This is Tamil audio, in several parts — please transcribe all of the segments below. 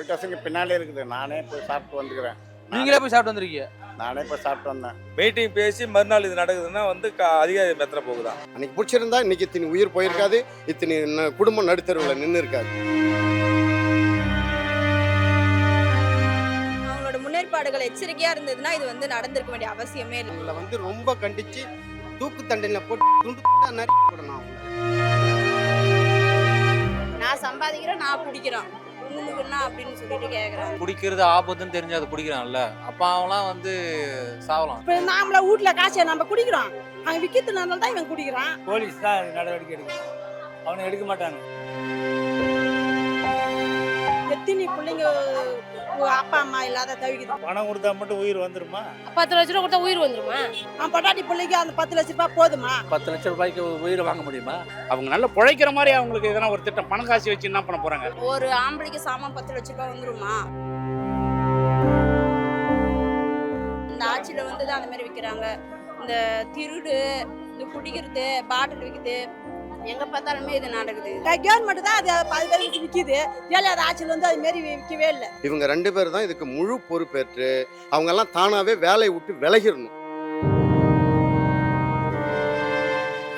போயிட்டு வசங்க பின்னாலே இருக்குது. நானே போய் சாப்பிட்டு வந்துக்கிறேன். நீங்களே போய் சாப்பிட்டு வந்திருக்கீங்க? நானே போய் சாப்பிட்டு வந்தேன். மீட்டிங் பேசி மறுநாள் இது நடக்குதுன்னா வந்து க- அதிகாரி மெத்தனை போகுதான் அன்னைக்கு பிடிச்சிருந்தா இன்னைக்கு இத்தனை உயிர் போயிருக்காது இத்தனை குடும்பம் நடுத்தருவில் நின்று இருக்காது அவங்களோட முன்னேற்பாடுகள் எச்சரிக்கையா இருந்ததுன்னா இது வந்து நடந்திருக்க வேண்டிய அவசியமே இல்லை. அவங்கள வந்து ரொம்ப கண்டிச்சு தூக்கு தண்டனை போட்டு துண்டு துண்டா நறுக்கி போடணும் நான் சம்பாதிக்கிறேன் நான் குடிக்கிறேன். என்ன அப்படின்னு சொல்லிட்டு கேக்குறாங்க. குடிக்கிறது ஆபத்துன்னு தெரிஞ்சு அதை குடிக்கிறான்ல. அப்ப அவன்லாம் வந்து சாவலாம். இப்போ நாமள வீட்ல காசை நம்ம குடிக்கிறோம். அவன் விற்கிறதுனால தான் இவன் குடிக்கிறான். போலீஸ் தான் நடவடிக்கை எடுக்கணும் அவனை எடுக்க மாட்டாங்க. எத்தனை பிள்ளைங்க அப்பா அம்மா இல்லாத தவிக்குது. பணம் கொடுத்தா மட்டும் உயிர் வந்துருமா? பத்து லட்ச ரூபா கொடுத்தா உயிர் வந்துருமா? அவன் பொட்டாட்டி பிள்ளைக்கு அந்த பத்து லட்ச ரூபாய் போதுமா? பத்து லட்சம் ரூபாய்க்கு உயிரை வாங்க முடியுமா? அவங்க நல்லா பிழைக்கிற மாதிரி அவங்களுக்கு எதனா ஒரு திட்டம் பணம் காசு வச்சு என்ன பண்ண போறாங்க? ஒரு ஆம்பளைக்கு சாமான் பத்து லட்ச ரூபாய் வந்துருமா? இந்த ஆட்சியில வந்து தான் அந்த மாதிரி விற்கிறாங்க இந்த திருடு இந்த குடிக்கிறது பாட்டில் விற்குது எங்க பார்த்தாலுமே இது நடக்குது. கவர்மெண்ட் தான் அது அது பேருக்கு விற்கிது ஏழாவது ஆட்சியில் வந்து அது மாரி விற்கவே இல்லை. இவங்க ரெண்டு பேர் தான் இதுக்கு முழு பொறுப்பேற்று அவங்க எல்லாம் தானாவே வேலையை விட்டு விலகிடணும்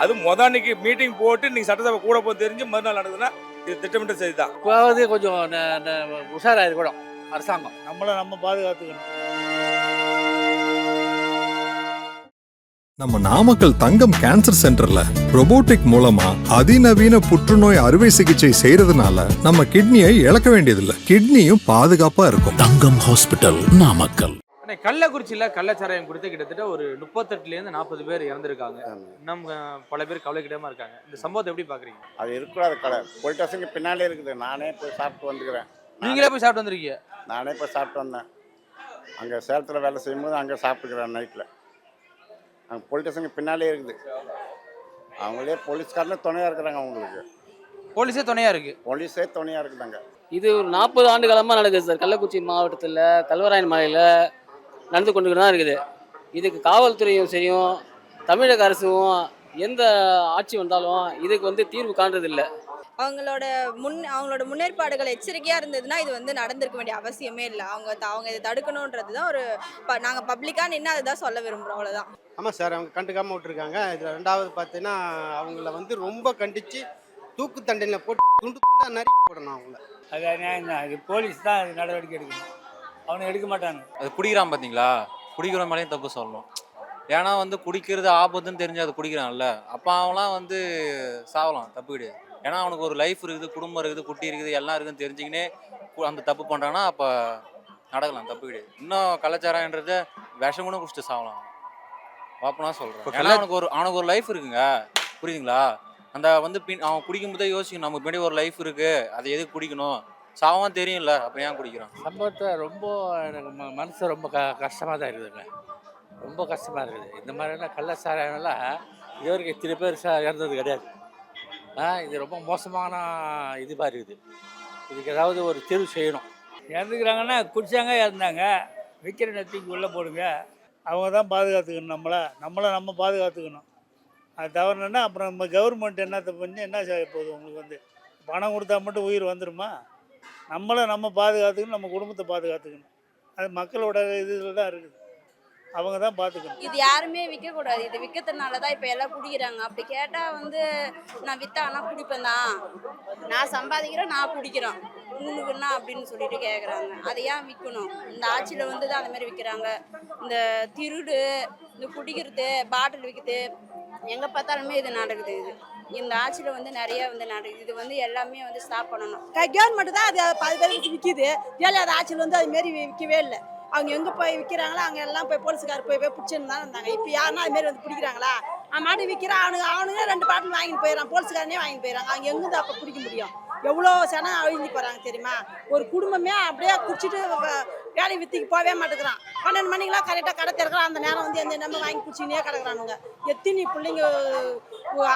அது மொத அன்னைக்கு மீட்டிங் போட்டு இன்னைக்கு சட்டசபை கூட போய் தெரிஞ்சு மறுநாள் நடக்குதுன்னா இது திட்டமிட்ட செய்தி தான் இப்போவது கொஞ்சம் ந- ந- உஷாரா இருக்கணும் அரசாங்கம். நம்மளை நம்ம பாதுகாத்துக்கணும். நம்ம நாமக்கல் தங்கம் கேன்சர் சென்டர்ல robotic மூலமா அதிநவீன புற்றுநோய் அறுவை சிகிச்சை செய்யறதுனால நம்ம கிட்னியை இழக்க வேண்டியதில்லை. கிட்னியும் பாதுகாப்பா இருக்கும். தங்கம் ஹாஸ்பிட்டல் நாமக்கல். கள்ளக்குறிச்சியில கள்ளச்சாராயம் குடித்து கிட்டத்தட்ட ஒரு முப்பத்தெட்டுல இருந்து நாற்பது பேர் இறந்திருக்காங்க. இன்னும் பல பேர் கவலைக்கிடமா இருக்காங்க. இந்த சம்பவத்தை எப்படி பாக்குறீங்க? அது இருக்கக்கூடாது கடை. போயிட்டு வசங்க பின்னாலே இருக்குது. நானே போய் சாப்பிட்டு வந்துக்கிறேன். நீங்களே போய் சாப்பிட்டு வந்திருக்கீங்க? நானே போய் சாப்பிட்டு வந்தேன். அங்கே சேலத்தில் வேலை செய்யும்போது அங்கே சாப்பிட்டுக்கிறேன் நைட்டில் அங்கே போலீஸ் ஸ்டேஷனுக்கு பின்னாலே இருக்குது. அவங்களே போலீஸ்காரனே துணையாக இருக்கிறாங்க அவங்களுக்கு. போலீஸே துணையா இருக்கு. போலீஸே துணையாக இருக்குதாங்க. இது ஒரு நாற்பது ஆண்டு காலமாக நடக்குது சார். கள்ளக்குறிச்சி மாவட்டத்தில் கல்வராயன் மலையில் நடந்து கொண்டு தான் இருக்குது. இதுக்கு காவல்துறையும் சரியும் தமிழக அரசும் எந்த ஆட்சி வந்தாலும் இதுக்கு வந்து தீர்வு காண்றதில்லை. அவங்களோட முன் அவங்களோட முன்னேற்பாடுகள் எச்சரிக்கையா இருந்ததுன்னா இது வந்து நடந்திருக்க வேண்டிய அவசியமே இல்லை. அவங்க அவங்க இதை தடுக்கணுன்றது தான் ஒரு ப- நாங்க பப்ளிக்கா நின்று அதை தான் சொல்ல விரும்புறோம். அவ்வளவுதான். ஆமாம் சார் அவங்க கண்டுக்காம விட்டுருக்காங்க. இதில் ரெண்டாவது பார்த்தீங்கன்னா அவங்கள வந்து ரொம்ப கண்டிச்சு தூக்கு தண்டனை போட்டு துண்டு துண்டா நறுக்கி போடணும் அவங்கள. அது நியாயம் தான் இது போலீஸ் தான் அது நடவடிக்கை எடுக்கணும். அவனை எடுக்க மாட்டாங்க. அது குடிக்கிறான் பாத்தீங்களா? குடிக்கிற மேலேயும் தப்பு சொல்லணும். ஏன்னா வந்து குடிக்கிறது ஆபத்துன்னு தெரிஞ்சு அதை குடிக்கிறான்ல. அப்ப அவன்லாம் வந்து சாவலாம் தப்பு கிடையாது. ஏன்னா அவனுக்கு ஒரு லைஃப் இருக்குது குடும்பம் இருக்குது குட்டி இருக்குது எல்லாம் இருக்குன்னு தெரிஞ்சுக்கினே அந்த தப்பு பண்றான்னா அப்ப நடக்கலாம் தப்பு கிடையாது. இன்னும் கலாச்சாரம்ன்றத விஷம் கூட குடிச்சிட்டு சாவலாம். வாப்பனா சொல்றேன். இப்ப ஏன்னா அவனுக்கு ஒரு அவனுக்கு ஒரு லைஃப் இருக்குங்க. புரியுதுங்களா? அந்த வந்து பின் அவன் குடிக்கும் போதே யோசிக்கணும் நமக்கு முன்னாடி ஒரு லைஃப் இருக்கு அதை எதுக்கு குடிக்கணும்? சாவான் தெரியும்ல அப்ப ஏன் குடிக்கிறான்? சம்பவத்தை ரொம்ப எனக்கு மனசு ரொம்ப க கஷ்டமாக தான் இருக்குதுங்க. ரொம்ப கஷ்டமாக இருக்குது. இந்த மாதிரியான கள்ளச்சாராயம்லாம் இது வரைக்கும் இத்தனை பேர் ச இறந்தது கிடையாது. இது ரொம்ப மோசமான இதுவாக இருக்குது இதுக்கு ஏதாவது ஒரு தீர்வு செய்யணும். இறந்துக்கிறாங்கன்னா குடிச்சாங்க இறந்தாங்க. விற்கிற நேரத்துக்கு உள்ளே போடுங்க. அவங்க தான் பாதுகாத்துக்கணும் நம்மளை. நம்மளை நம்ம பாதுகாத்துக்கணும். அது தவறுனா அப்புறம் நம்ம கவர்மெண்ட் என்னத்தை பண்ணி என்ன செய்ய போகுது உங்களுக்கு வந்து? பணம் கொடுத்தா மட்டும் உயிர் வந்துருமா? நம்மளை நம்ம பாதுகாத்துக்கணும் நம்ம குடும்பத்தை பாதுகாத்துக்கணும். அது மக்களோட இதில் தான் இருக்குது. அவங்க தான் பார்த்துக்கணும் இது யாருமே விற்க கூடாது இது விற்கிறதுனால தான் இப்போ எல்லாம் குடிக்கிறாங்க. அப்படி கேட்டா வந்து நான் வித்தானா குடிப்பேன்? தான் நான் சம்பாதிக்கிறேன் நான் குடிக்கிறேன் உங்களுக்கு என்ன அப்படின்னு சொல்லிட்டு கேட்குறாங்க அதை ஏன் விற்கணும் இந்த ஆட்சியில் வந்து தான் அந்த மாதிரி விற்கிறாங்க இந்த திருடு இந்த குடிக்கிறது பாட்டில் விற்குது எங்கே பார்த்தாலுமே இது நடக்குது இது. இந்த ஆட்சியில் வந்து நிறைய வந்து நடக்குது. இது வந்து எல்லாமே வந்து ஸ்டாப் பண்ணணும். கவர்மெண்ட் தான் அது அது பேருக்கு விற்கிது ஏழாவது ஆட்சியில் வந்து அது மாரி விற்கவே இல்லை. அவங்க எங்கே போய் விற்கிறாங்களோ அங்கே எல்லாம் போய் போலீஸ்கார் போய் போய் பிடிச்சின்னு தான் இருந்தாங்க. இப்போ யாருன்னா அது வந்து பிடிக்கிறாங்களா? அவன் மாட்டு விற்கிறான் அவனுங்க அவனுங்க ரெண்டு பாட்டில் வாங்கிட்டு போயிடறான் போலீஸ்காரனே வாங்கிட்டு போயிடறாங்க. அவங்க எங்கேருந்து அப்போ பிடிக்க முடியும்? எவ்வளோ சனம் அழிஞ்சு போகிறாங்க தெரியுமா? ஒரு குடும்பமே அப்படியே குடிச்சிட்டு வ- வேலை வித்திக்கு போகவே மாட்டேங்கிறான். பன்னெண்டு மணிக்கெல்லாம் கரெக்டாக கடை திறக்கிறான். அந்த நேரம் வந்து எந்த நம்ம வாங்கி குடிச்சினே கிடக்குறானுங்க. எத்தனை பிள்ளைங்க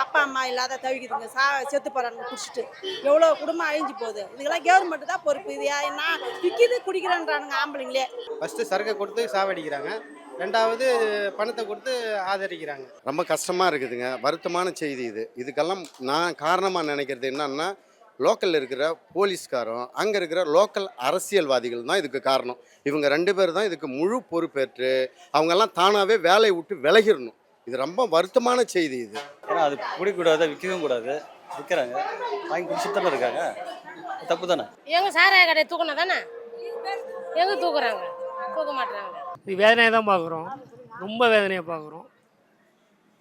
அப்பா அம்மா இல்லாத தவிக்குதுங்க. சா செத்து போகிறானுங்க குடிச்சிட்டு. எவ்வளோ குடும்பம் அழிஞ்சு போகுது. இதுக்கெல்லாம் கவர்மெண்ட் தான் பொறுப்பு. இது என்ன? விற்கிது குடிக்கிறேன்றானுங்க ஆம்பளைங்களே. ஃபஸ்ட்டு சரக்கை கொடுத்து சாவடிக்கிறாங்க ரெண்டாவது பணத்தை கொடுத்து ஆதரிக்கிறாங்க. ரொம்ப கஷ்டமாக இருக்குதுங்க. வருத்தமான செய்தி இது. இதுக்கெல்லாம் நான் காரணமாக நினைக்கிறது என்னன்னா லோக்கலில் இருக்கிற போலீஸ்காரும் அங்கே இருக்கிற லோக்கல் அரசியல்வாதிகள் தான் இதுக்கு காரணம். இவங்க ரெண்டு பேர் தான் இதுக்கு முழு பொறுப்பேற்று அவங்கெல்லாம் தானாகவே வேலையை விட்டு விலகிடணும். இது ரொம்ப வருத்தமான செய்தி இது. ஏன்னா அது குடிக்கூடாது விற்கவும் கூடாது. விற்கிறாங்க. வாங்கி குடிச்சிட்டு தானே இருக்காங்க. தப்பு தானே? எங்க சாராய கடையை தூக்கணும் தானே? எங்க தூக்குறாங்க? தூக்க மாட்டுறாங்க இது வேதனையை தான் பார்க்குறோம். ரொம்ப வேதனையை பார்க்குறோம்.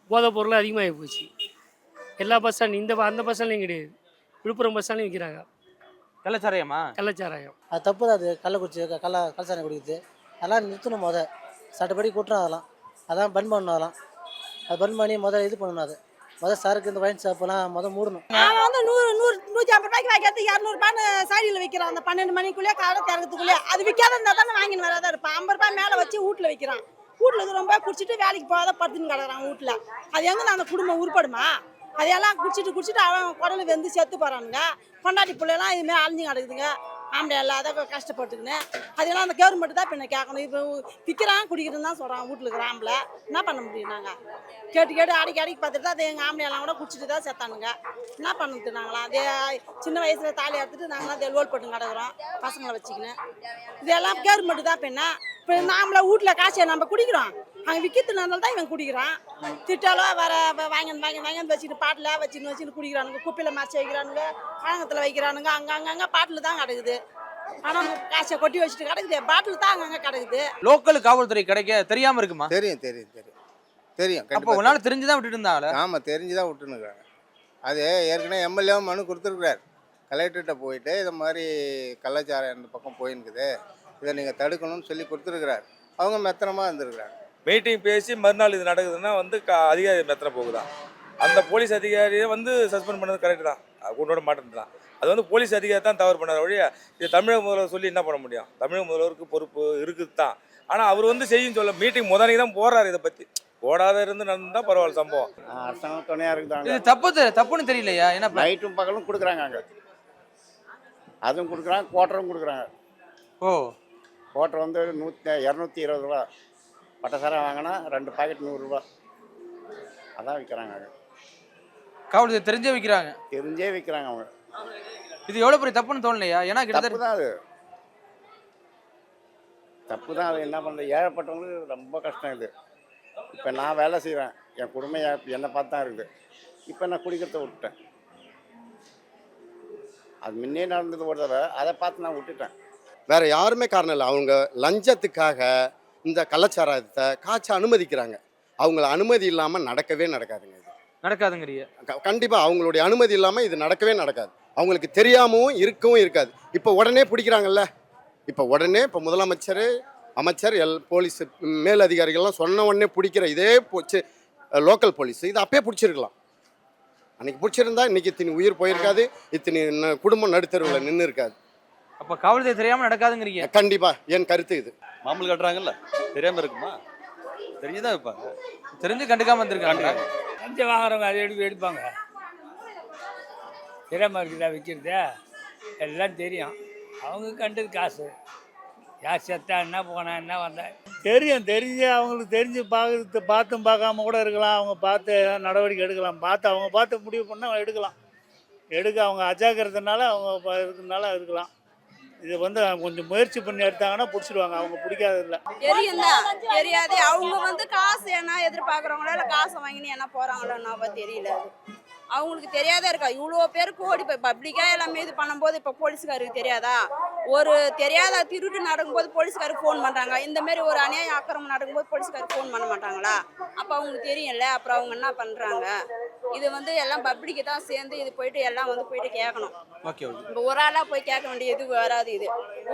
போதைப் பொருள் அதிகமாகி போச்சு. எல்லா பஸ் ஸ்டாண்ட் இந்த அந்த பஸ் ஸ்டாண்ட்லையும் கிடையாது. விழுப்புரம் பஸ் ஸ்டாண்ட்லையும் விற்கிறாங்க. கள்ளச்சாரையம்மா கள்ளச்சாராயம். அது தப்பு தான். அது கள்ளக்குறிச்சி கள்ள கள்ளச்சாரம் குடிக்குது அதெல்லாம் நிறுத்தணும் முத சட்டப்படி கூட்டுறோம் அதெல்லாம். அதான் பன் பண்ணணும் அதெல்லாம். அது பன் பண்ணி முதல்ல இது பண்ணணும் அது. மொதல் சரக்கு இந்த வைன் ஷாப்பெல்லாம் மொதல் மூடணும். அவன் வந்து நூறு நூறு நூற்றி ஐம்பது ரூபாய்க்கு வைக்கிறது இரநூறுபான்னு சாடியில் வைக்கிறான். அந்த பன்னெண்டு மணிக்குள்ளேயே காலை திறக்கிறதுக்குள்ளேயே அது விற்காத இருந்தால் தானே வாங்கின்னு வராதான் இருப்பான். ஐம்பது ரூபாய் மேலே வச்சு வீட்டில் வைக்கிறான். வீட்டில் வந்து ரொம்ப குடிச்சிட்டு வேலைக்கு போகாத படுத்துன்னு கிடக்குறான் வீட்டில். அது எங்கே அந்த குடும்பம் உருப்படுமா? அதையெல்லாம் குடிச்சிட்டு குடிச்சிட்டு அவன் குடல் வெந்து செத்து போகிறானுங்க பொண்டாட்டி பிள்ளைலாம் இதுமாரி அழிஞ்சு கிடக்குதுங்க. ஆம்பளை இல்லாத கஷ்டப்பட்டுக்கின்னு அதெல்லாம் அந்த கவர்மெண்ட் தான் பின்ன கேட்கணும். இப்போ விற்கிறான் குடிக்கிறதுன்னு தான் சொல்கிறான் வீட்டில் இருக்கிற ஆம்பளை. என்ன பண்ண முடியும் நாங்கள் கேட்டு கேட்டு அடிக்க அடிக்கி பார்த்துட்டு தான் அது எங்கள் ஆம்பளையெல்லாம் கூட குடிச்சிட்டு தான் செத்தானுங்க. என்ன பண்ணுறது நாங்களாம்? அதே சின்ன வயசில் தாலி எடுத்துட்டு நாங்களாம் அதை லோல் போட்டு கிடக்குறோம். பசங்களை வச்சுக்கின்னு இதெல்லாம் கவர்மெண்ட் தான் பின்ன இப்போ நாமள வீட்டில் காசை நம்ம குடிக்கிறோம். அங்கே விற்கிறதுனால தான் இவன் குடிக்கிறான். திட்டாலோ வர வாங்கி வாங்கி வாங்கி வச்சுட்டு பாட்டில் வச்சுன்னு வச்சுன்னு குடிக்கிறானுங்க. குப்பையில் மறைச்சி வைக்கிறானுங்க. பழங்கத்தில் வைக்கிறானுங்க. அங்கே அங்கங்கே பாட்டில் தான் கிடக்குது. ஆனால் காசை கொட்டி வச்சுட்டு கிடக்குது. பாட்டில் தான் அங்கங்கே கிடக்குது. லோக்கல் காவல்துறை கிடைக்க தெரியாம இருக்குமா? தெரியும் தெரியும் தெரியும். தெரியும் அப்போ உன்னால தெரிஞ்சுதான் விட்டுட்டு இருந்தாங்களே? ஆமாம் தெரிஞ்சு தான் விட்டுனுக்குறாங்க அது ஏற்கனவே எம்எல்ஏ மனு கொடுத்துருக்குறாரு. கலெக்டர்கிட்ட போயிட்டு இது மாதிரி கள்ளச்சாரம் இந்த பக்கம் போயின்னுக்குது இதை நீங்கள் தடுக்கணும்னு சொல்லி கொடுத்துருக்குறாரு. அவங்க மெத்தனமாக இருந்திருக்கிறாங்க. மீட்டிங் பேசி மறுநாள் இது நடக்குதுன்னா வந்து க அதிகாரி மெத்தனை போகுதான் அந்த போலீஸ் அதிகாரியை வந்து சஸ்பெண்ட் பண்ணது கரெக்ட் தான். கொண்டு வர மாட்டேன் தான். அது வந்து போலீஸ் அதிகாரி தான் தவறு பண்ணார் ஒழிய இது தமிழக முதல்வர் சொல்லி என்ன பண்ண முடியும்? தமிழக முதல்வருக்கு பொறுப்பு இருக்குது தான். ஆனால் அவர் வந்து செய்யும் சொல்ல மீட்டிங் முதனைக்கு தான் போறாரு இதை பற்றி போடாத இருந்து நடந்தா பரவாயில்ல சம்பவம். அரசாங்கம் துணையாக இருக்குதாங்க. இது தப்பு தப்புன்னு தெரியலையா? என்ன இப்ப- நைட்டும் பகலும் கொடுக்குறாங்க அங்கே. அதுவும் கொடுக்குறாங்க குவாட்டரும் கொடுக்குறாங்க. ஓ. குவாட்டர் வந்து நூற்றி இரநூத்தி இருபது ரூபா. பட்டசாரம் வாங்கினா ரெண்டு பாக்கெட் நூறுரூவா அதான் விற்கிறாங்க அங்கே. காவல்துறை தெரிஞ்சே வைக்கிறாங்க. தெரிஞ்சே விற்கிறாங்க அவங்க. இது எவ்வளவு பெரிய தப்புன்னு தோணலையா? ஏன்னா தப்பு கிட்டத்தட்ட தான் அது. தப்பு தான் அது. என்ன பண்ணுறது ஏழைப்பட்டவங்களுக்கு ரொம்ப கஷ்டம் இது. இப்போ நான் வேலை செய்கிறேன் என் குடும்பம் என் என்னை பார்த்து தான் இருக்குது. இப்போ நான் குடிக்கிறத விட்டுட்டேன். அது முன்னே நடந்தது ஒரு தடவை. அதை பார்த்து நான் விட்டுட்டேன். வேற யாருமே காரணம் இல்லை. அவங்க லஞ்சத்துக்காக இந்த கள்ளச்சாராயத்தை காய்ச்ச அனுமதிக்கிறாங்க. அவங்கள அனுமதி இல்லாமல் நடக்கவே நடக்காதுங்க. நடக்காதுங்கிறிய. க- கண்டிப்பா அவங்களுடைய அனுமதி இல்லாமல் இது நடக்கவே நடக்காது. அவங்களுக்கு தெரியாமவும் இருக்கவும் இருக்காது. இப்போ உடனே பிடிக்கிறாங்கல்ல? இப்போ உடனே இப்போ முதலமைச்சர் அமைச்சர் எல் போலீஸ் மேல் அதிகாரிகள்லாம் சொன்ன உடனே பிடிக்கிற இதே போச்சு லோக்கல் போலீஸ். இது அப்பயே பிடிச்சிருக்கலாம். அன்னைக்கு பிடிச்சிருந்தா இன்னைக்கு இத்தனை உயிர் போயிருக்காது இத்தனை குடும்பம் நடுத்தருவில் நின்று இருக்காது அப்ப காவல்துறை தெரியாம நடக்காதுங்கிறீங்க. கண்டிப்பா. என் கருத்து இது. மாமூல் கட்டுறாங்கல்ல? தெரியாமல் இருக்குமா? தெரிஞ்சுதான் வைப்பாங்க தெரிஞ்சு கண்டுக்காம வந்திருக்காங்க. லஞ்சம் வாங்குறவங்க அதை எடுத்து எடுப்பாங்க. திறமை இருக்குதா விற்கிறது எல்லாம் தெரியும். அவங்க கண்டது காசு. யார் செத்தா என்ன போனா என்ன வந்தா? தெரியும் தெரிஞ்சு அவங்களுக்கு தெரிஞ்சு பார்க்கறது பார்த்தும் பார்க்காம கூட இருக்கலாம். அவங்க பார்த்து நடவடிக்கை எடுக்கலாம். பார்த்து அவங்க பார்த்து முடிவு பண்ணால் எடுக்கலாம். எடுக்க அவங்க அஜாக்கிறதுனால அவங்க இருக்கிறதுனால இருக்கலாம் இது வந்து கொஞ்சம் முயற்சி பண்ணி எடுத்தாங்கன்னா பிடிச்சிடுவாங்க அவங்க பிடிக்காது இல்ல தெரியும் தான் தெரியாது. அவங்க வந்து காசு என்ன எதிர்பார்க்குறவங்களோ இல்லை காசை வாங்கின்னு என்ன நான் தெரியல. அவங்களுக்கு தெரியாத இருக்கா? இவ்வளோ பேர் கோடி இப்போ பப்ளிக்காக எல்லாமே இது பண்ணும்போது இப்போ போலீஸ்காருக்கு தெரியாதா? ஒரு தெரியாத திருட்டு நடக்கும்போது போலீஸ்காருக்கு ஃபோன் பண்ணுறாங்க இந்த மாதிரி ஒரு அநியாய ஆக்கிரமம் நடக்கும்போது போலீஸ்காருக்கு ஃபோன் பண்ண மாட்டாங்களா? அப்போ அவங்களுக்கு தெரியும்ல. அப்புறம் அவங்க என்ன பண்ணுறாங்க இது வந்து எல்லாம் பப்ளிக்கு தான் சேர்ந்து இது போயிட்டு எல்லாம் வந்து போயிட்டு கேட்கணும் இப்போ ஒரு ஆளாக போய் கேட்க வேண்டிய இது வராது இது.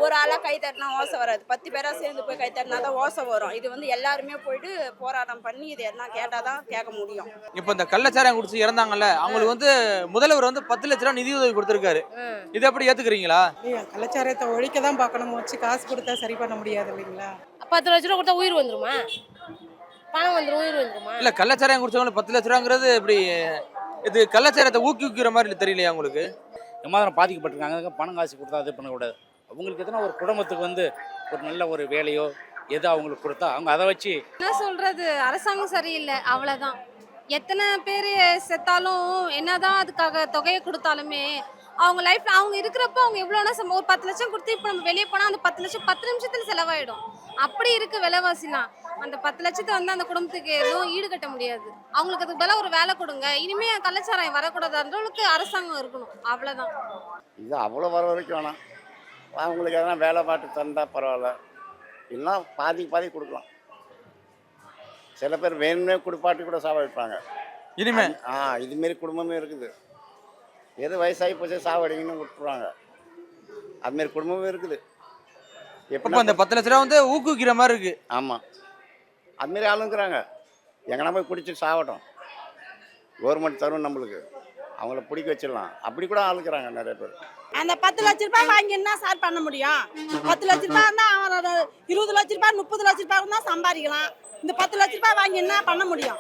ஒரு ஆளாக கை தட்டினா ஓசை வராது. பத்து பேராக சேர்ந்து போய் கை தட்டினா தான் ஓசை வரும். இது வந்து எல்லாருமே போயிட்டு போராட்டம் பண்ணி இது என்ன கேட்டால் தான் கேட்க முடியும். இப்போ இந்த கள்ளச்சாராயம் குடிச்சு இறந்தாங்கல்ல அவங்களுக்கு வந்து முதல்வர் வந்து பத்து லட்ச ரூபா நிதி உதவி கொடுத்துருக்காரு. இதை எப்படி ஏத்துக்கிறீங்களா? கலாச்சாரத்தை ஒழிக்க தான் பார்க்கணும். வச்சு காசு கொடுத்தா சரி பண்ண முடியாது இல்லைங்களா? பத்து லட்ச ரூபா கொடுத்தா உயிர் வந்துருமா? பணம் வந்துடும் உயிர் வந்துருமா? இல்ல கள்ளச்சாராயம் குடிச்சவங்களுக்கு பத்து லட்ச ரூபாங்கிறது இப்படி இது கள்ளச்சாரத்தை ஊக்குவிக்கிற மாதிரி தெரியலையா உங்களுக்கு? எம்மாதிரம் பாதிக்கப்பட்டிருக்காங்க. பணம் காசு கொடுத்தா இது பண்ணக்கூடாது. அவங்களுக்கு எதனா ஒரு குடும்பத்துக்கு வந்து ஒரு நல்ல ஒரு வேலையோ எது அவங்களுக்கு கொடுத்தா அவங்க அதை வச்சு என்ன சொல்றது? அரசாங்கம் சரியில்லை. அவ்வளோதான் எத்தனை பேர் செத்தாலும் என்னதான் அதுக்காக தொகையை கொடுத்தாலுமே அவங்க லைஃப்ல அவங்க இருக்கிறப்ப அவங்க எவ்வளோனா சம்ப ஒரு பத்து லட்சம் கொடுத்து இப்போ நம்ம வெளியே போனால் அந்த பத்து லட்சம் பத்து நிமிஷத்தில் செலவாயிடும். அப்படி இருக்கு விலைவாசிலாம் அந்த பத்து லட்சத்தை வந்து அந்த குடும்பத்துக்கு எதுவும் ஈடுகட்ட முடியாது. அவங்களுக்கு அதுக்கு பதிலாக ஒரு வேலை கொடுங்க. இனிமே கலாச்சாரம் வரக்கூடாதுன்றவங்களுக்கு அரசாங்கம் இருக்கணும். அவ்வளோதான் இது அவ்வளோ வர வரைக்கும் வேணாம். அவங்களுக்கு எதனா வேலை பாட்டு தந்தால் பரவாயில்ல. இல்லைன்னா பாதி பாதி கொடுக்கலாம். சில பேர் வேணும்னே குடிப்பாட்டி கூட சாவடிப்பாங்க. இனிமே? ஆ இதுமாரி குடும்பமே இருக்குது. எது வயசாகி போச்சு சாவடிங்கன்னு விட்டுருவாங்க. அதுமாரி குடும்பமே இருக்குது. இப்போ அந்த பத்து லட்ச ரூபா வந்து ஊக்குவிக்கிற மாதிரி இருக்கு. ஆமாம் அதுமாரி ஆளுங்கிறாங்க. எங்கன்னா போய் குடிச்சிட்டு சாவட்டும். கவர்மெண்ட் தரும் நம்மளுக்கு. அவங்கள பிடிக்க வச்சிடலாம். அப்படி கூட ஆளுக்குறாங்க நிறைய பேர். அந்த பத்து லட்ச ரூபாய் வாங்கி என்ன சார் பண்ண முடியும்? பத்து லட்ச ரூபாய் இருந்தா அவன் இருபது லட்ச ரூபாய் முப்பது லட்ச ரூபாய் தான் சம்பாதிக்கலாம். இந்த பத்து லட்ச ரூபாய் வாங்கி என்ன பண்ண முடியும்?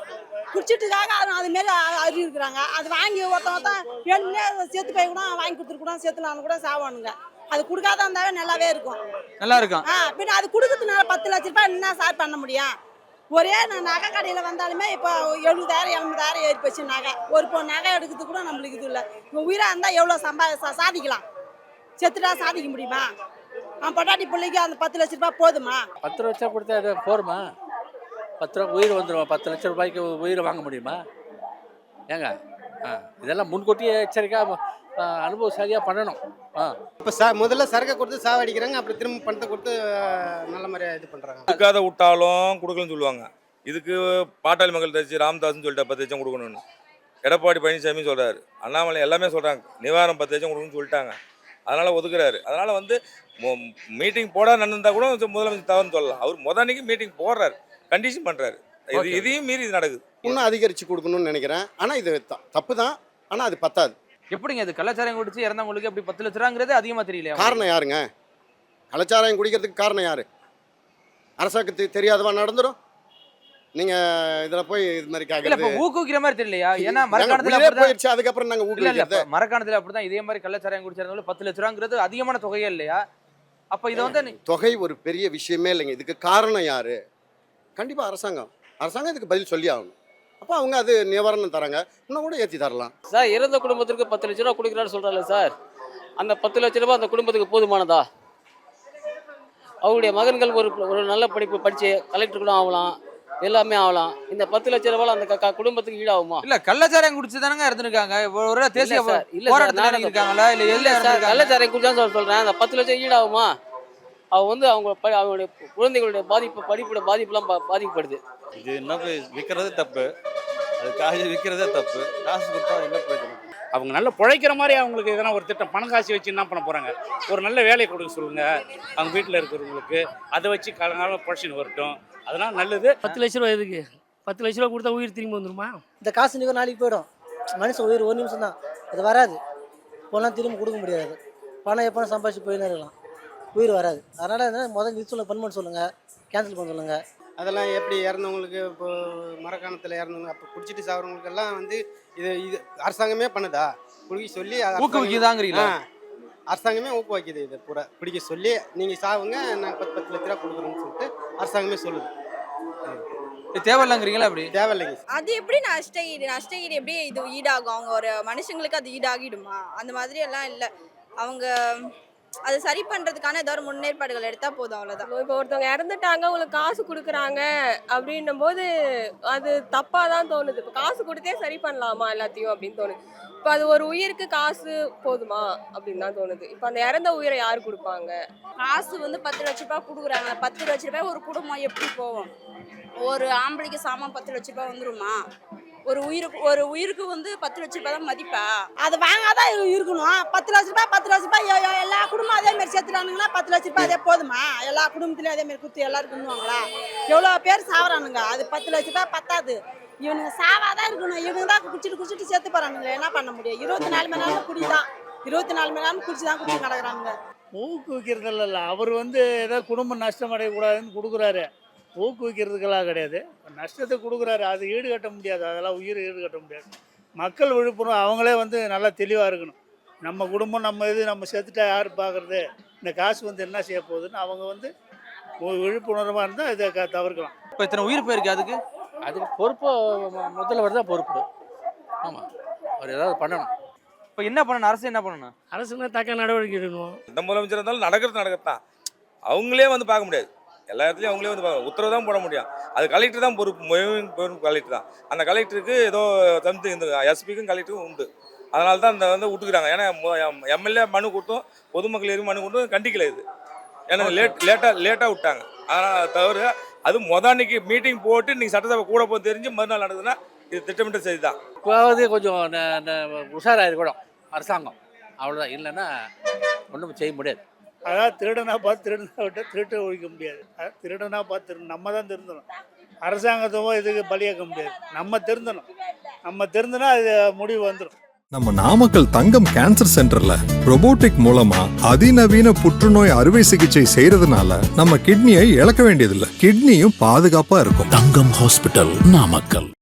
குடிச்சிட்டுக்காக அது அது மாரி அறிவு இருக்கிறாங்க அது வாங்கி ஒருத்தன் ஒருத்தன் வேணும்னே சேர்த்து போய் கூட வாங்கி கொடுத்துட்டு கூட சேர்த்துலான்னு கூட சாவானுங்க. அது கொடுக்காத இருந்தாவே நல்லாவே இருக்கும். நல்லா இருக்கும். ஆ பின்ன அது கொடுக்கறதுனால பத்து லட்ச ரூபாய் என்ன சார் பண்ண முடியும்? ஒரே நகை கடையில் வந்தாலுமே இப்போ எழுபதாயிரம் எண்பதாயிரம் ஏறி போச்சு நகை. ஒரு இப்போ நகை எடுக்கிறது கூட நம்மளுக்கு இது இல்லை. இப்போ உயிராக இருந்தால் எவ்வளோ சம்பா சாதிக்கலாம்? செத்துட்டா சாதிக்க முடியுமா? அவன் பொட்டாட்டி பிள்ளைக்கு அந்த பத்து லட்ச ரூபாய் போதுமா? பத்து லட்சம் கொடுத்தா அது போருமா? பத்து ரூபா உயிர் வந்துடும் பத்து லட்சம் ரூபாய்க்கு உயிரை வாங்க முடியுமா? ஏங்க ஆ இதெல்லாம் முன்கூட்டியே எச்சரிக்கையாக அனுபவசாலியாக பண்ணணும். ஆ. இப்போ சா முதல்ல சரக்கை கொடுத்து சாவடிக்கிறாங்க அப்புறம் திரும்ப பணத்தை கொடுத்து நல்ல மாதிரியா இது பண்ணுறாங்க கொடுக்காத விட்டாலும் கொடுக்கலன்னு சொல்லுவாங்க. இதுக்கு பாட்டாளி மக்கள் தச்சு ராமதாஸ்னு சொல்லிட்டு பத்து லட்சம் கொடுக்கணும்னு. எடப்பாடி பழனிசாமி சொல்றாரு. அண்ணாமலை எல்லாமே சொல்றாங்க. நிவாரணம் பத்து லட்சம் கொடுக்கணும்னு சொல்லிட்டாங்க. அதனால ஒதுக்குறாரு. அதனால வந்து மீட்டிங் போட நடந்தா கூட வந்து முதலமைச்சர் தவறுன்னு சொல்லலாம். அவர் முத அன்னைக்கு மீட்டிங் போடுறாரு. கண்டிஷன் பண்றாரு. இது. இதையும் மீறி இது நடக்குது. இன்னும் அதிகரித்து கொடுக்கணும்னு நினைக்கிறேன். ஆனால் இது தப்பு தான். ஆனால் அது பத்தாது. எப்படிங்க இது கலாச்சாரம் குடிச்சு இறந்தவங்களுக்கு அப்படி பத்து லட்ச ரூபாங்கிறது அதிகமா தெரியல காரணம் யாருங்க? கலாச்சாரம் குடிக்கிறதுக்கு காரணம் யாரு? அரசாங்கத்துக்கு தெரியாதவா நடந்துரும்? நீங்க இதுல போய் இது மாதிரி இல்ல கேட்கறது இப்ப ஊக்குவிக்கிற மாதிரி தெரியலையா? ஏன்னா மரக்காணத்துல போயிடுச்சு அதுக்கப்புறம் நாங்க ஊக்குவிக்கிறது. இப்ப மரக்காணத்துல அப்படிதான் இதே மாதிரி கள்ளச்சாராயம் குடிச்சிருந்தவங்க பத்து லட்ச ரூபாங்கிறது அதிகமான தொகையே இல்லையா? அப்ப இதை வந்து தொகை ஒரு பெரிய விஷயமே இல்லைங்க. இதுக்கு காரணம் யாரு? கண்டிப்பா அரசாங்கம். அரசாங்கம் இதுக்கு பதில் சொல்லி ஆகணும். அப்போ அவங்க அது நிவாரணம் தராங்க. இன்னும் கூட ஏற்றி தரலாம். சார் இறந்த குடும்பத்திற்கு பத்து லட்ச ரூபா கொடுக்குறாரு சொல்கிறாரு சார். அந்த பத்து லட்ச ரூபாய் அந்த குடும்பத்துக்கு போதுமானதா? அவருடைய மகன்கள் ஒரு ஒரு நல்ல படிப்பு படித்து கலெக்டர் கூட ஆகலாம் எல்லாமே ஆகலாம். இந்த பத்து லட்ச ரூபாய் அந்த குடும்பத்துக்கு ஈடாகுமா? இல்ல கள்ளச்சாராயம் குடிச்சு தானங்க இறந்துருக்காங்க ஒரு தேசிய இல்ல சார், இல்ல சார், போராட்டத்தில் நான் இறங்கிருக்காங்களா இல்ல எதுல குடிச்சான்னு சொல்ல சொல்கிறேன் அந்த பத்து லட்சம் ஈடாகுமா? அவ வந்து அவங்க ப- அவங்களுடைய குழந்தைகளுடைய பாதிப்பு படிப்போட பாதிப்புலாம் பா- பாதிக்கப்படுது. இது என்ன விற்கிறது தப்பு. அது காசு விற்கிறதே தப்பு. காசு கொடுத்தா என்ன பிரயோஜனம்? அவங்க நல்லா பிழைக்கிற மாதிரி அவங்களுக்கு எதனா ஒரு திட்டம் பணம் காசு வச்சு என்ன பண்ண போகிறாங்க ஒரு நல்ல வேலையை கொடுக்க சொல்லுங்க. அவங்க வீட்டில் இருக்கிறவங்களுக்கு அதை வச்சு காலங்காலம் பொழைச்சின்னு வரட்டும். அதெல்லாம் நல்லது. பத்து லட்ச ரூபா எதுக்கு? பத்து லட்ச ரூபா கொடுத்தா உயிர் திரும்பி வந்துருமா? இந்த காசு நிற்கும் நாளைக்கு போயிடும். மனுஷன் உயிர் ஒரு நிமிஷம் தான் அது வராது. போனால் திரும்ப கொடுக்க முடியாது. பணம் எப்போ சம்பாதிச்சு போயின்னு இருக்கலாம். உயிர் வராது. அதனால் என்ன முதல்ல இது சொல்ல பண்ண சொல்லுங்கள் கேன்சல் பண்ண சொல்லுங்கள் அதெல்லாம் எப்படி இறந்தவங்களுக்கு இப்போ மரக்காணத்தில் இறந்தவங்க அப்போ குடிச்சிட்டு சாகிறவங்களுக்கெல்லாம் வந்து இது இது அரசாங்கமே பண்ணுதா? குடிக்க சொல்லி ஊக்குவிக்குதாங்கிறீங்களா? அரசாங்கமே ஊக்குவிக்குது இதை பூரா பிடிக்க சொல்லி நீங்கள் சாவுங்க நாங்கள் பத்து பத்து லட்ச ரூபா கொடுக்குறோன்னு சொல்லிட்டு அரசாங்கமே சொல்லுது. இது தேவையில்லைங்கிறீங்களா அப்படி? தேவையில்லைங்க. அது எப்படி நஷ்ட ஈடு நஷ்ட ஈடு எப்படி இது ஈடாகும்? அவங்க ஒரு மனுஷங்களுக்கு அது ஈடாகிடுமா? அந்த மாதிரி எல்லாம் இல்லை. அவங்க அது சரி பண்றதுக்கான ஏதோ ஒரு முன்னேற்பாடுகள் எடுத்தா போதும் அவ்வளவுதான். இப்போ ஒருத்தவங்க இறந்துட்டாங்க உங்களுக்கு காசு கொடுக்குறாங்க அப்படின்னும் போது அது தப்பாக தான் தோணுது. இப்போ காசு கொடுத்தே சரி பண்ணலாமா எல்லாத்தையும் அப்படின்னு தோணுது. இப்போ அது ஒரு உயிருக்கு காசு போதுமா அப்படின்னு தான் தோணுது. இப்போ அந்த இறந்த உயிரை யார் கொடுப்பாங்க? காசு வந்து பத்து லட்ச ரூபாய் கொடுக்குறாங்க. பத்து லட்ச ரூபாய் ஒரு குடும்பம் எப்படி போகும்? ஒரு ஆம்பளைக்கு சாமான் பத்து லட்ச ரூபாய் வந்துருமா? ஒரு உயிருக்கு ஒரு உயிருக்கு வந்து பத்து லட்ச ரூபாய் தான் மதிப்பா? அது வாங்காதான் இரு- இருக்கணும். பத்து லட்ச ரூபாய் பத்து லட்ச ரூபாய் எல்லா குடும்பம் அதே மாதிரி சேர்த்துட்டானுங்களா பத்து லட்ச ரூபாய் அதே போதுமா? எல்லா குடும்பத்துலயும் அதே மாதிரி குத்து எல்லாரும் பண்ணுவாங்களா எவ்வளோ பேர் சாவறானுங்க? அது பத்து லட்ச ரூபாய் பத்தாது. இவனுங்க சாவாதான் இருக்கணும். இவனுங்க தான் குடிச்சிட்டு குடிச்சிட்டு செத்து போறானுங்களே என்ன பண்ண முடியும்? இருபத்தி நாலு மணி நேரம் குடிதான். இருபத்தி நாலு மணி நேரம் குடிச்சு தான் குடிச்சு நடக்கிறானுங்க ஊக்குவிக்கிறதில்ல இல்லை. அவர் வந்து ஏதோ குடும்பம் நஷ்டம் அடையக்கூடாதுன்னு கொடுக்குறாரு. ஊக்குவிக்கிறதுக்கெல்லாம் கிடையாது. நஷ்டத்தை கொடுக்குறாரு. அது ஈடுகட்ட முடியாது. அதெல்லாம் உயிர் ஈடுகட்ட முடியாது. மக்கள் விழிப்புணர்வு அவங்களே வந்து நல்லா தெளிவாக இருக்கணும். நம்ம குடும்பம் நம்ம இது நம்ம செத்துட்டா யார் பார்க்குறது இந்த காசு வந்து என்ன செய்ய போகுதுன்னு அவங்க வந்து விழிப்புணர்வாக இருந்தால் இதை க தவிர்க்கலாம். இப்ப இத்தனை உயிர் போயிருக்கு அதுக்கு? அதுக்கு பொறுப்பு முதல்வர் தான் பொறுப்பு. ஆமாம் அவர் ஏதாவது பண்ணணும். இப்போ என்ன பண்ணணும்? அரசு என்ன பண்ணணும்? அரசுனா தக்க நடவடிக்கை எடுக்கணும். எந்த முதலமைச்சர் இருந்தாலும் நடக்கிறது நடக்கத்தான். அவங்களே வந்து பார்க்க முடியாது. எல்லா இடத்துலையும் அவங்களே வந்து உத்தரவு தான் போட முடியும். அது கலெக்டர் தான் பொறுப்பு பொறுப்பு கலெக்டர் தான். அந்த கலெக்டருக்கு ஏதோ சம்திங் இந்த எஸ்பிக்கும் கலெக்டருக்கும் உண்டு. அதனால தான் அந்த வந்து விட்டுக்கிறாங்க. ஏன்னா எம்எல்ஏ மனு கொடுத்தோம் பொதுமக்கள் எதுவும் மனு கொடுத்தும் கண்டிக்கல இது. ஏன்னா லேட் லேட்டாக லேட்டாக விட்டாங்க. அதனால் தவிர அது மொத அன்னைக்கு மீட்டிங் போட்டு நீங்கள் சட்டசபை கூட போய் தெரிஞ்சு மறுநாள் நடக்குதுன்னா இது திட்டமிட்ட செய்தி தான் இப்போவது கொஞ்சம் ந- ந- உஷாரா இருக்கணும் அரசாங்கம். அவ்வளோதான் இல்லைன்னா ஒன்றும் செய்ய முடியாது. அதாவது திருடனா பார்த்து திருடனா விட்டு திருட்டை ஒழிக்க முடியாது. அதாவது திருடனா பார்த்து திரு நம்ம தான் திருந்தணும். அரசாங்கத்துவோ இதுக்கு பலியாக்க முடியாது. நம்ம திருந்தணும். நம்ம திருந்தினா அது முடிவு வந்துடும் நம்ம நாமக்கல் தங்கம் கேன்சர் சென்டர்ல robotic மூலமா அதிநவீன புற்றுநோய் அறுவை சிகிச்சை செய்யறதுனால நம்ம கிட்னியை இழக்க வேண்டியதில்லை. கிட்னியும் பாதுகாப்பா இருக்கும். தங்கம் ஹாஸ்பிட்டல் நாமக்கல்.